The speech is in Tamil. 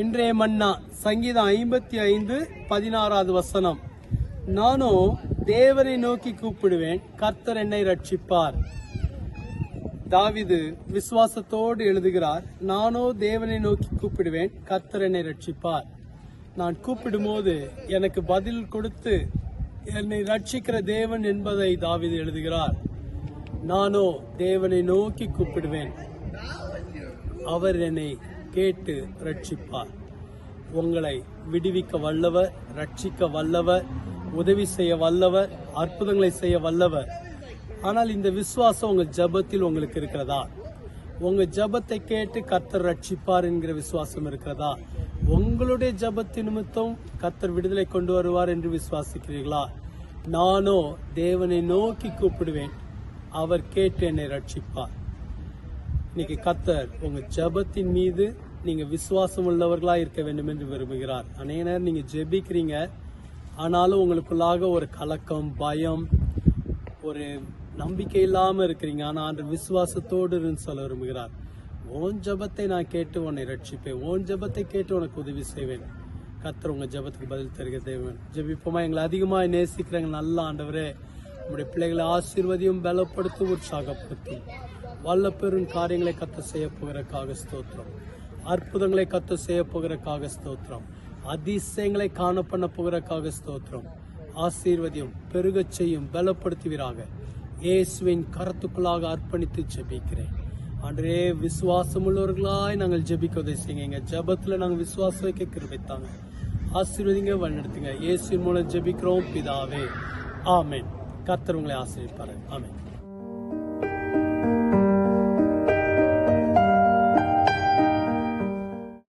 இன்றைய மன்னா சங்கீதம் ஐம்பத்தி ஐந்து பதினாறாவது வசனம். நானும் தேவனை நோக்கி கூப்பிடுவேன் கர்த்தர் என்னை ரட்சிப்பார் தாவிது விசுவாசத்தோடு எழுதுகிறார் நானோ தேவனை நோக்கி கூப்பிடுவேன் கர்த்தர் என்னை ரட்சிப்பார் நான் கூப்பிடும்போது எனக்கு பதில் கொடுத்து என்னை ரட்சிக்கிற தேவன் என்பதை தாவிது எழுதுகிறார். நானோ தேவனை நோக்கி கூப்பிடுவேன். அவர் என்னை கேட்டு ரட்சிப்பார் உங்களை விடுவிக்க வல்லவர் ரட்சிக்க வல்லவர் உதவி செய்ய வல்லவர் அற்புதங்களை செய்ய வல்லவர். ஆனால் இந்த விசுவாசம் உங்கள் ஜெபத்தில் உங்களுக்கு இருக்கிறதா? உங்கள் ஜெபத்தை கேட்டு கத்தர் ரட்சிப்பார் என்கிற விசுவாசம் இருக்கிறதா? உங்களுடைய ஜெபத்தின் நிமித்தம் கத்தர் விடுதலை கொண்டு வருவார் என்று விசுவாசிக்கிறீர்களா? நானோ தேவனை நோக்கி கூப்பிடுவேன். அவர் கேட்டு என்னை ரட்சிப்பார் இன்னைக்கு கத்தர் உங்க ஜெபத்தின் மீது நீங்க விசுவாசம் உள்ளவர்களா இருக்க வேண்டும் என்று விரும்புகிறார். அநேக நேரம் நீங்க ஜெபிக்கிறீங்க ஆனாலும் உங்களுக்குள்ளாக ஒரு கலக்கம் பயம் ஒரு நம்பிக்கை இல்லாம இருக்கிறீங்க. ஆனா அன்று விசுவாசத்தோடு சொல்ல விரும்புகிறார். ஓன் ஜெபத்தை நான் கேட்டு உன்னை ரட்சிப்பேன். ஓன் ஜெபத்தை கேட்டு உனக்கு உதவி செய்வேன். கத்தர் உங்க ஜெபத்துக்கு பதில் தருகிற தேவன். ஜெபிப்போமா? எங்களை அதிகமாக நேசிக்கிறவங்க நல்ல ஆண்டவரே. நம்முடைய பிள்ளைகளை ஆசீர்வதியும் பலப்படுத்தும் உற்சாகப்படுத்தும். வல்ல பெரும் காரியங்களை கத்த செய்ய போகிறக்காக ஸ்தோத்திரம். அற்புதங்களை கத்த செய்ய போகிறக்காக ஸ்தோத்திரம். அதிசயங்களை காண பண்ண போகிறக்காக ஸ்தோத்திரம். ஆசீர்வதியும் பெருகச் செய்யும் பலப்படுத்துவீராக. இயேசுவின் கரத்துக்குள்ளாக அர்ப்பணித்து ஜெபிக்கிறேன். அன்றே விசுவாசம் உள்ளவர்களாய் நாங்கள் ஜெபிக்க உதவி செய்யுங்க. எங்க நாங்கள் விசுவாசம் வைக்க கிருபித்தாங்க ஆசீர்வதிங்க வழிநடத்துங்க. இயேசுவின் மூலம் ஜெபிக்கிறோம் பிதாவே. ஆமேன். கர்த்தர் உங்களை ஆசிரியப்பார் ஆமென்.